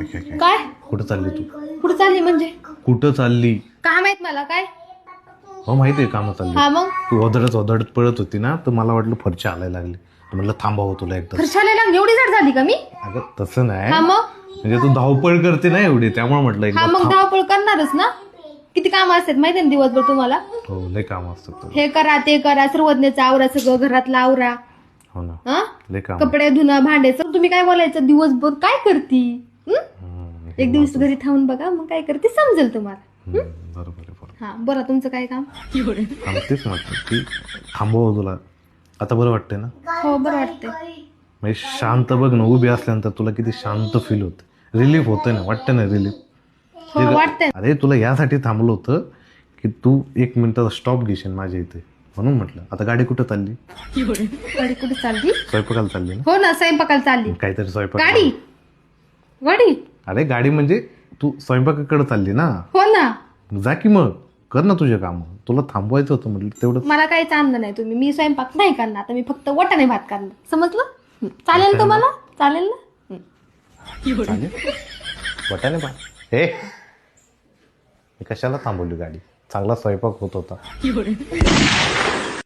ऐक, ऐक, ऐक. काय? कुठं चालली तू? कुठं चालली म्हणजे? कुठं चालली? काय माहीत मला काय? हो माहिती आहे कामं चालली. हा मग? तू ओदडत ओदडत पळत होती ना तर मला वाटलं फरची आलायला लागली. तर म्हणलं थांबावं तुला एकदा. फरशाला लागली? एवढी जड झाली का मी? अगं तसं नाही. हा मग? म्हणजे तू धावपळ करते ना एवढी त्यामुळे म्हटलं हा एकदा मग. धावपळ करणारच ना? किती काम असतात माहिती ना दिवसभर तुम्हाला? हो लय काम असतं. हे करा ते करा सर्वज्ञाचं आवरा सगळं घरातलं आवरा. हो ना. हा? लय काम. कपडे धुणं भांडे सगळं तुम्ही काय बोलायचं? दिवसभर काय करती? एक दिवस घरी थांबून बघा मग काय करते समजेल तुम्हाला. बरोबर हा बरं तुमचं काय काम? तेच की थांबव तुला. आता बरं वाटतंय ना? हो बरं वाटतंय. म्हणजे शांत बघ ना उभी असल्यानंतर तुला किती शांत फील होतं. रिलीफ होतंय ना वाटतं ना रिलीफ हो अरे तुला यासाठी थांबलं होतं की तू एक मिनिटाचा स्टॉप घेशील माझ्या इथे. म्हणून म्हटलं आता गाडी कुठं चालली? गाडी कुठे चालली? स्वयंपाकाला चालली हो ना स्वयंपाकाला चालली. काहीतरी स्वयंपाक गाडी? गाडी अरे गाडी म्हणजे तू स्वयंपाकाकडे चालली ना? हो ना. जा की मग. कर ना तुझे काम. तुला थांबवायचं होतं म्हटलं तेवढं मला काहीच आणलं नाही तुम्ही. मी स्वयंपाक नाही करणार. आता मी फक्त वटाणे भात करणार. समजलं? हं. चालेल तुम्हाला? चालेल ना? हं. चालेल. वाटायला बा हे. मी कशाला थांबवली गाडी? चांगला स्वयंपाक होत होता.